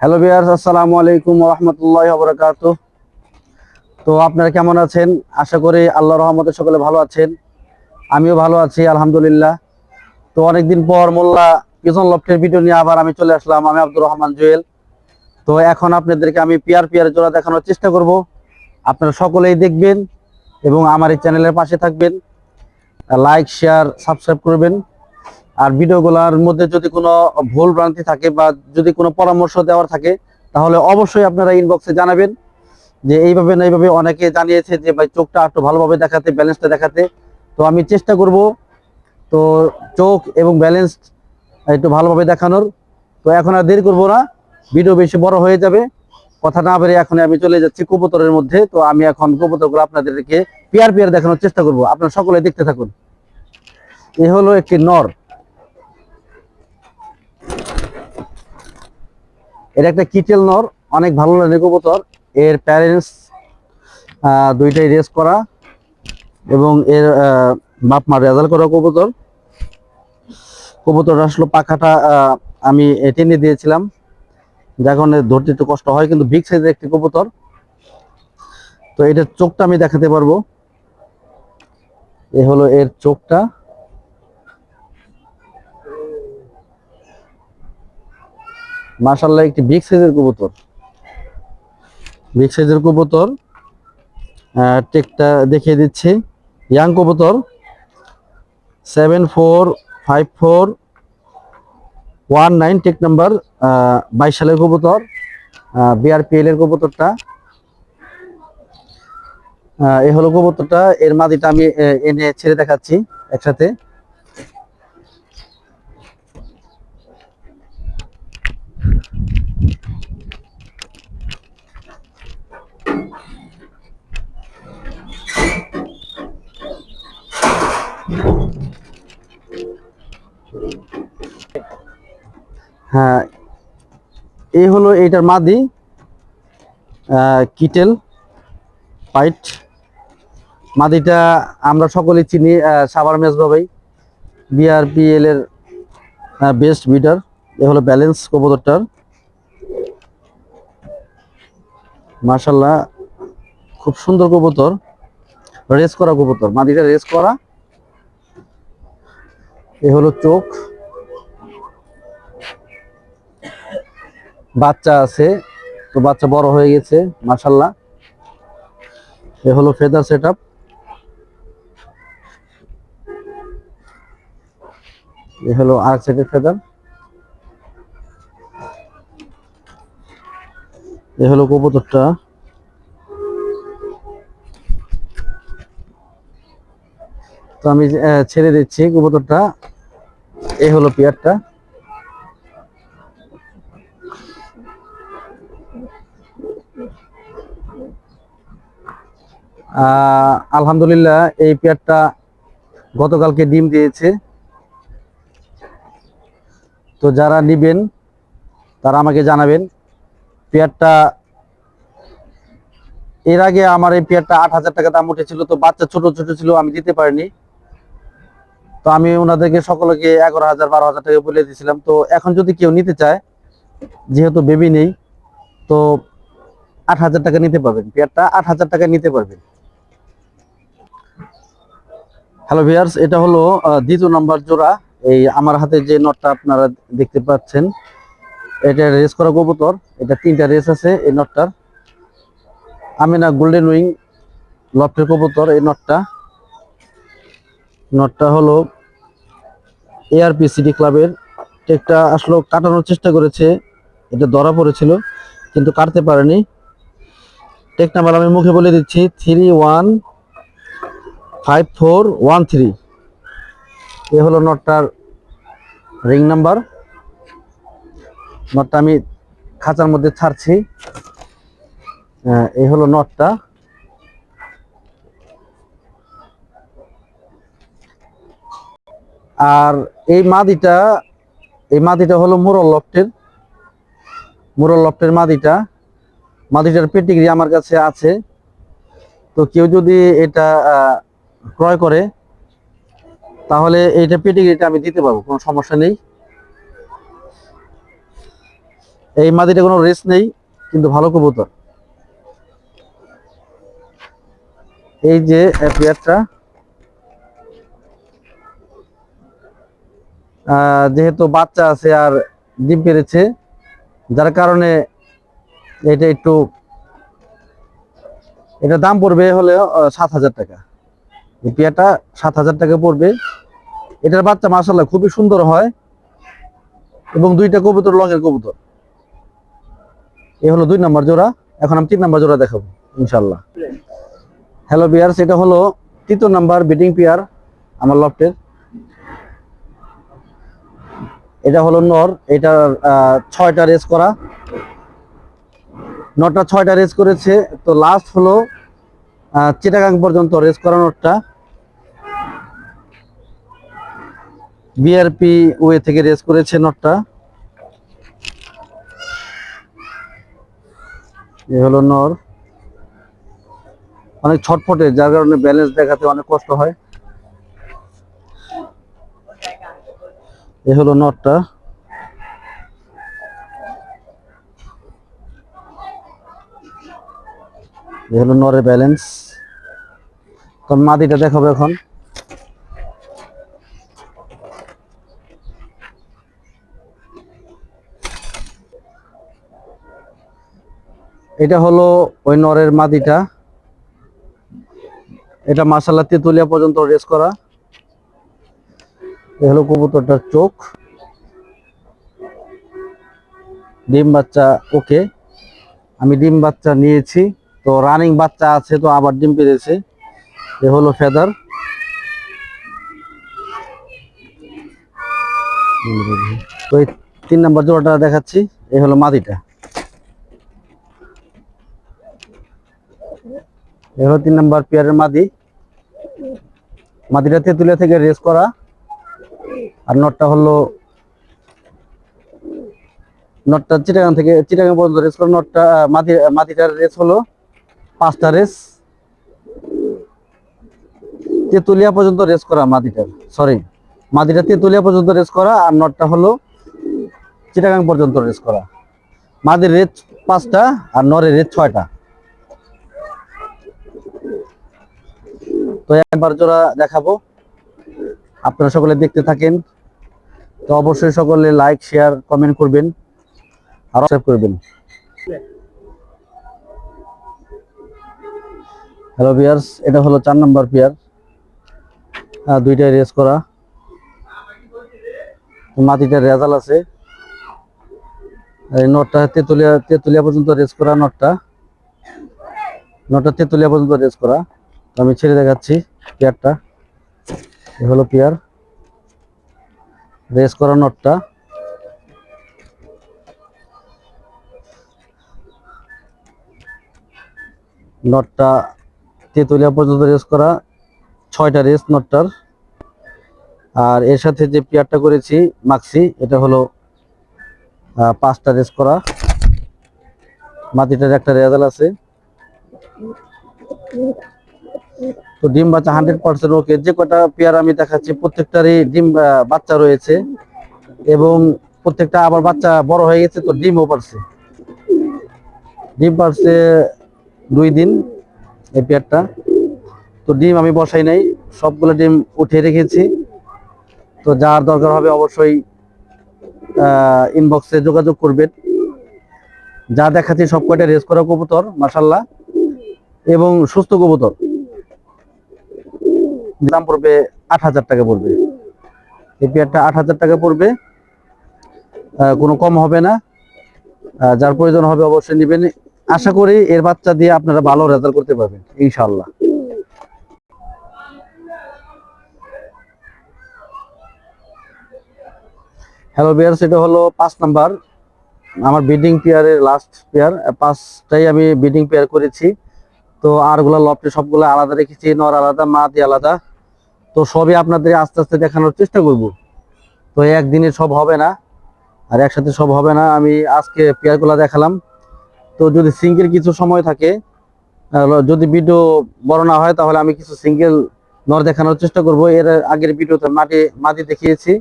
Hello বিয়ার্স আসসালামু আলাইকুম রহমতুল্লাহ বরকাত তো আপনারা কেমন আছেন? আশা করি আল্লাহ রহমতে সকলে ভালো আছেন। আমিও ভালো আছি, আলহামদুলিল্লাহ। তো অনেকদিন পর মোল্লা পিছন লফটের ভিডিও নিয়ে আবার আমি চলে আসলাম, আমি আব্দুর রহমান জুয়েল। তো এখন আপনাদেরকে আমি পিয়ার পিয়ার জোড়া দেখানোর চেষ্টা করব। আপনারা সকলেই দেখবেন এবং আমার এই চ্যানেলের পাশে থাকবেন। লাইক শেয়ার সাবস্ক্রাইব করবেন। আর ভিডিওগুলোর মধ্যে যদি কোনো ভুল ভ্রান্তি থাকে বা যদি কোনো পরামর্শ দেওয়ার থাকে, তাহলে অবশ্যই আপনারা ইনবক্সে জানাবেন। যে এইভাবে না এইভাবে অনেকে জানিয়েছে যে, ভাই, চোখটা একটু ভালোভাবে দেখাতে ব্যালেন্সটা দেখাতে। তো আমি চেষ্টা করব তো চোখ এবং ব্যালেন্স একটু ভালোভাবে দেখানোর। তো এখন আর দেরি করব না, ভিডিও বেশি বড় হয়ে যাবে। কথা না বেরিয়ে এখন আমি চলে যাচ্ছি কবুতরের মধ্যে। তো আমি এখন কবুতরগুলো আপনাদেরকে পেয়ার পেয়ার দেখানোর চেষ্টা করব। আপনারা সকলে দেখতে থাকুন। এ হলো একটি নর। এটা একটা কিটেল নর, অনেক ভালো লাগে কবুতর। এর প্যারেন্টস দুইটাই রেস করা এবং এর বাপ মা রেজাল্ট করা কবুতর। কবুতর আসলো পাখাটা আমি টেনে দিয়েছিলাম। যার কারণে ধরতে একটু কষ্ট হয়, কিন্তু বিগ সাইজের একটি কবুতর। তো এটার চোখটা আমি দেখাতে পারব। এ হলো এর চোখটা। মাশাল্লাহ একটি বিগ সাইজের কবুতর। বিগ সাইজের কবুতর টেকটা দেখিয়ে দিচ্ছি। ইয়াং কবুতর seven four five four one nine take number বাইশ সালের কবুতর বিআরপিএল এর কবুতরটা। এই হলো কবুতরটা, এর মাদিটা আমি এনে ছেড়ে দেখাচ্ছি একসাথে। হ্যাঁ এই হলো এইটার মাদি কিটেল, পাইট। মাদিটা আমরা সকলেই চিনি সাবার মেজ ভাবেই। বিআরপিএল এর বেস্ট বিডার এ হলো ব্যালেন্স কবুতরটার। মার্শাল্লাহ খুব সুন্দর কবুতর। রেস করা কবুতর। মাদিটা রেস করা। এ হলো চোখ। বাচ্চা আছে, তো বাচ্চা বড় হয়ে গেছে মাশাল্লাহ এ হলো ফেদার সেট এ হলো আর সেটের ফেদার এ হলো কবুতরটা। তো আমি ছেড়ে দিচ্ছি কবুতরটা। এ হলো পেয়ারটা। আলহামদুলিল্লাহ, এই পেয়ারটা গতকালকে ডিম দিয়েছে। তো যারা নিবেন, তারা আমাকে জানাবেন। পেয়ারটা, এর আগে আমার এই পেয়ারটা আট হাজার টাকা দাম উঠেছিল, তো বাচ্চা ছোট ছোট ছিল, আমি দিতে পারিনি। তো আমি ওনাদেরকে সকলকে এগারো হাজার, বারো হাজার টাকা বলে দিয়েছিলাম। তো এখন যদি কেউ নিতে চায়, যেহেতু বেবি নেই, তো আট হাজার টাকা নিতে পারবেন। পেয়ারটা আট হাজার টাকা নিতে পারবেন। হ্যালো ভিয়ার্স এটা হলো দ্বিতীয় নাম্বার জোড়া। এই আমার হাতে যে নটটা আপনারা দেখতে পাচ্ছেন, এটা রেস করা কবুতর। এটা তিনটা রেস আছে এই নটটার। আমিনা গোল্ডেন উইং লফটের কবুতর এই নটটা। নটটা হলো এআরপি সিটি ক্লাবের টেকটা আসলো কাটানোর চেষ্টা করেছে, এটা ধরা পড়েছিল, কিন্তু কাটতে পারেনি। টেক নাম্বার আমি মুখে বলে দিচ্ছি three one five four one three এ হলো নটটার রিং নাম্বার নটটা আমি খাঁচার মধ্যে ছাড়ছি। এই হলো নটটা। আর এই মাদিটা এই মাদিটা হলো মুরল লফটের মুরল লফটের মাদিটা। মাদিটার পেটিগ্রি আমার কাছে আছে। তো কেউ যদি এটা ক্রয় করে, তাহলে এইটা পেটিগ্রিটা আমি দিতে পারব, কোনো সমস্যা নেই। এই মাদিটা কোনো রেস নেই, কিন্তু ভালো কবুতর। এই যে পেয়ারটা। যেহেতু বাচ্চা আছে আর ডিম পেরেছে, যার কারণে এটা একটু, এটা দাম পড়বে হলে সাত হাজার টাকা। এই পেয়ারটা সাত হাজার টাকা পড়বে। এটার বাচ্চা মাসাল্লাহ খুবই সুন্দর হয় এবং দুইটা কবুতর লগের কবুতর। এ হলো দুই নাম্বার জোড়া। এখন আমি তিন নাম্বার জোড়া দেখাবো ইনশাল্লাহ হ্যালো বিয়ার্স এটা হলো তৃতীয় নাম্বার বিডিং পেয়ার আমার লফটের এটা হলো নর, এটা ছয়টা রেস করা। নটা ছয়টা রেস করেছে, তো লাস্ট হলো চিটাগাং পর্যন্ত রেস করা নটটা বিআরপি ওয়ে থেকে রেস করেছে নটটা এ হলো নর। অনেক ছটফটে, যার কারণে ব্যালেন্স দেখাতে অনেক কষ্ট হয়। এ হলো নটটা। এ হলো নরের ব্যালেন্স। তো মাদিটা দেখাবো এখন। এটা হলো ওই নরের মাদিটা। এটা মাসাল্লা তেতুলিয়া পর্যন্ত রেস করা। হলো কবুতরটার চোখ। ডিম বাচ্চা, ওকে। আমি ডিম বাচ্চা নিয়েছি, তো রানিং বাচ্চা আছে, তো আবার ডিম পেরেছে। এ হলো ফেদার তো এই তিন নাম্বার জোড়াটা দেখাচ্ছি, এ হলো মাদিটা এ হলো তিন নাম্বার পেয়ারের মাদি। মাদিটা তেঁতুলিয়া থেকে রেস করা। আর নটটা হলো নটটা চিটাগাং থেকে চিটাগাং পর্যন্ত রেস করা নটটা আহ, মাদি মাদিটার রেস হলো পাঁচটা রেস। তেঁতুলিয়া পর্যন্ত রেস করা মাদিটার সরি মাদিটা তেঁতুলিয়া পর্যন্ত রেস করা আর নটটা হলো চিটাগাং পর্যন্ত রেস করা। মাদির রেস পাঁচটা আর নরের রেস ছয়টা। তো একবার জোড়া দেখাবো। আপনারা সকলে দেখতে থাকেন। তো অবশ্যই সকলে লাইক শেয়ার কমেন্ট করবেন আর সাবস্ক্রাইব করবেন। হ্যালো বিয়ার্স এটা হলো চার নাম্বার পেয়ার দুইটাই রেস করা। মাটিটা রেজাল আছে। এই নটটা তেতুলিয়া তেতুলিয়া পর্যন্ত রেস করা নটটা। নটটা তেতুলিয়া পর্যন্ত রেস করা। আমি ছেড়ে দেখাচ্ছি পেয়ারটা এ হলো পেয়ার রেস করা নটটা। নটটা তেঁতুলিয়া পর্যন্ত রেস করা, ছয়টা রেস নটটার। আর এর সাথে যে পেয়ারটা করেছি, মাক্সি, এটা হলো পাঁচটা রেস করা। মাটিটার একটা রেজাল আছে। তো ডিম বাচ্চা হান্ড্রেড পার্সেন্ট ওকে যে কটা পেয়ার আমি দেখাচ্ছি, প্রত্যেকটারই ডিম বাচ্চা রয়েছে এবং প্রত্যেকটা আবার বাচ্চা বড় হয়ে গেছে, তো ডিমও পারছে। ডিম পারছে দুই দিন এই পেয়ারটা তো ডিম আমি বসাই নাই, সবগুলো ডিম উঠিয়ে রেখেছি। তো যার দরকার হবে অবশ্যই ইনবক্সে যোগাযোগ করবেন। যা দেখাচ্ছি সব কয়টা রেস করা কবুতর মাসাল্লাহ এবং সুস্থ কবুতর। দাম পড়বে আট হাজার টাকা পড়বে। এই পেয়ারটা আট হাজার টাকা পড়বে। কোনো কম হবে না। যার প্রয়োজন হবে অবশ্যই নেবেন। আশা করি এর বাচ্চা দিয়ে আপনারা ভালো রেজাল্ট করতে পারবেন ইনশাল্লাহ হ্যালো বিয়ার্স সেটা হলো পাঁচ নাম্বার। আমার বিডিং পেয়ারের লাস্ট পেয়ার। পাঁচটাই আমি বিডিং পেয়ার করেছি। তো আরগুলা লফটে সবগুলো আলাদা রেখেছি, নর আলাদা, মাদি আলাদা। তো সবই আপনাদের আস্তে আস্তে দেখানোর চেষ্টা করব। তো একদিনে সব হবে না, আর একসাথে সব হবে না। আমি আজকে পেয়ারগুলো দেখালাম। তো যদি সিঙ্গেল কিছু সময় থাকে যদি ভিডিও বড় না হয়, তাহলে আমি কিছু সিঙ্গেল নর দেখানোর চেষ্টা করব। এর আগের ভিডিওতে মাটি মাটি দেখিয়েছি।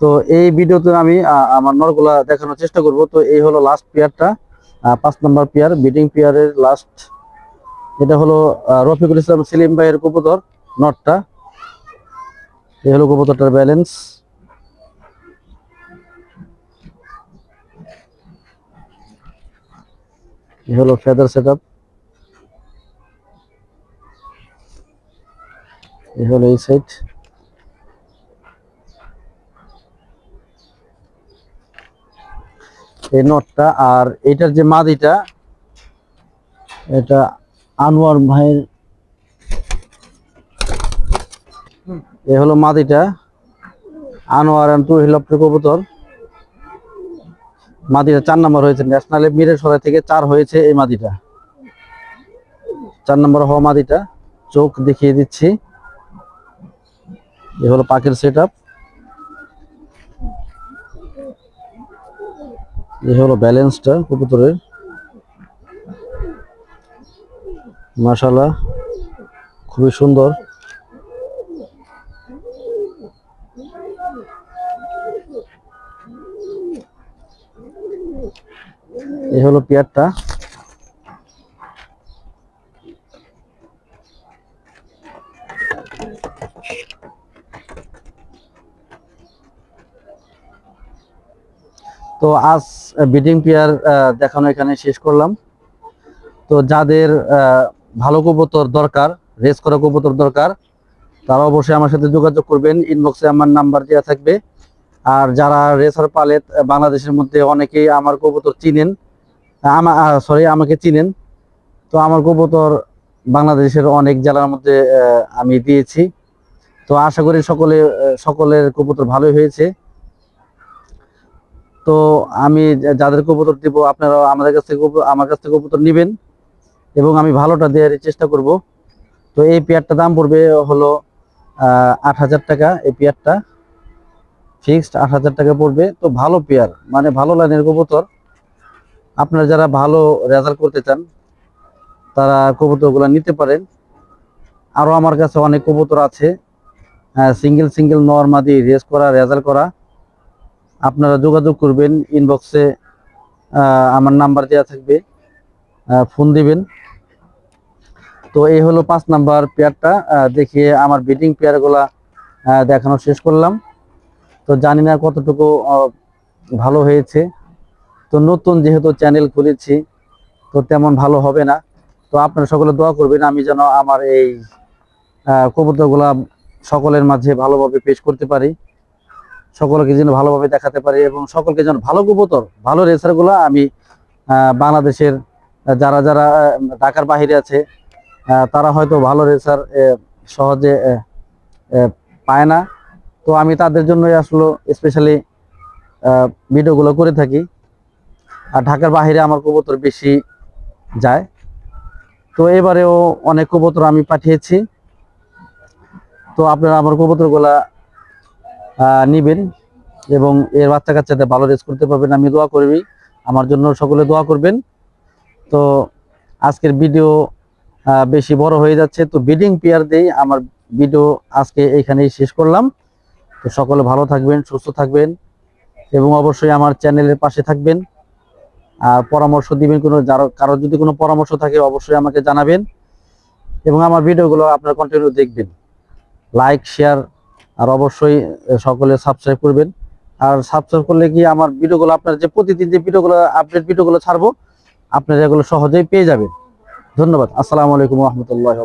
তো এই ভিডিওতে আমি আমার নরগুলা দেখানোর চেষ্টা করব। তো এই হলো লাস্ট পেয়ারটা পাঁচ নম্বর পেয়ার বিডিং পেয়ারের লাস্ট এটা হলো রফিকুল ইসলাম সেলিম ভাইয়ের কবুতর। নটটা। এই হলো কবুতরটার ব্যালেন্স। হলো ফেদার সেট আপ হলো এই সাইড। এই নটটা আর এটার যে মাদিটা, এটা আনোয়ার ভাইয়ের এ হলো মাদিটা, আনোয়ার অ্যান্ড টু হিলপ্টের কবুতর। মাদিটা চার নাম্বার হয়েছে ন্যাশনালে মিরের সরাই থেকে চার হয়েছে এই মাদিটা। চার নম্বর হওয়া মাদিটা, চোখ দেখিয়ে দিচ্ছি। এ হলো পাখির সেট আপ এই হলো ব্যালেন্সটা কবুতরের। মাশাল্লাহ খুবই সুন্দর। এই হলো পেয়ারটা। তো আজ বিডিং পেয়ার দেখানো এখানে শেষ করলাম। তো যাদের ভালো কবুতর দরকার, রেস করা কবুতর দরকার, তারা অবশ্যই আমার সাথে যোগাযোগ করবেন। ইনবক্সে আমার নাম্বার দেওয়া থাকবে। আর যারা রেসার পালে বাংলাদেশের মধ্যে অনেকেই আমার কবুতর চিনেন সরি আমাকে চিনেন। তো আমার কবুতর বাংলাদেশের অনেক জেলার মধ্যে আমি দিয়েছি। তো আশা করি সকলে সকলের কবুতর ভালোই হয়েছে। তো আমি যাদের কবুতর দিব আপনারা আমাদের কাছ থেকে আমার কাছ থেকে কবুতর নেবেন এবং আমি ভালোটা দেওয়ার চেষ্টা করব। তো এই পেয়ারটা দাম পড়বে হলো আট হাজার টাকা এই পেয়ারটা। ফিক্সড আট হাজার টাকা পড়বে। তো ভালো পেয়ার মানে ভালো লাইনের কবুতর। আপনারা যারা ভালো রেজাল্ট করতে চান, তারা কবুতরগুলো নিতে পারেন। আরও আমার কাছে অনেক কবুতর আছে। সিঙ্গেল সিঙ্গেল নর্মাদি রেস করা রেজাল্ট করা। আপনারা যোগাযোগ করবেন ইনবক্সে আমার নাম্বার দেওয়া থাকবে। ফোন দিবেন। তো এই হলো পাঁচ নাম্বার পেয়ারটা দেখিয়ে আমার বিডিং পেয়ারগুলা দেখানো শেষ করলাম। তো জানি না কতটুকু ভালো হয়েছে। তো নতুন যেহেতু চ্যানেল খুলেছি, তো তেমন ভালো হবে না। তো আপনারা সকলে দোয়া করবেন, আমি যেন আমার এই কবুতরগুলা সকলের মাঝে ভালোভাবে পেশ করতে পারি। সকলকে যেন ভালোভাবে দেখাতে পারি এবং সকলকে যেন ভালো কবুতর, ভালো রেসারগুলো আমি বাংলাদেশের যারা যারা ঢাকার বাহিরে আছে তারা হয়তো ভালো রেসার সহজে পায় না। তো আমি তাদের জন্যই আসলে স্পেশালি ভিডিওগুলো করে থাকি। আর ঢাকার বাহিরে আমার কবুতর বেশি যায়। তো এবারেও অনেক কবুতর আমি পাঠিয়েছি। তো আপনারা আমার কবুতরগুলা নিবেন এবং এর বাচ্চা কাচ্চাদের ভালো রেস করতে পারবেন। আমি দোয়া করবি আমার জন্য সকলে দোয়া করবেন। তো আজকের ভিডিও বেশি বড় হয়ে যাচ্ছে। তো বিডিং পেয়ার দেই আমার ভিডিও আজকে এইখানেই শেষ করলাম। তো সকলে ভালো থাকবেন, সুস্থ থাকবেন এবং অবশ্যই আমার চ্যানেলের পাশে থাকবেন। পরামর্শ দিবেন কোনো কারোর যদি কোনো পরামর্শ থাকে অবশ্যই আমাকে জানাবেন এবং আমার ভিডিওগুলো আপনারা কন্টিনিউ দেখবেন। লাইক শেয়ার আর অবশ্যই সকলে সাবস্ক্রাইব করবেন। আর সাবস্ক্রাইব করলে কি আমার ভিডিওগুলো আপনার যে প্রতিদিন যে ভিডিওগুলো আপডেট ভিডিওগুলো ছাড়বো, আপনারা এগুলো সহজেই পেয়ে যাবেন। ধন্যবাদ। আসসালামু আলাইকুম রহমতুল্লাহ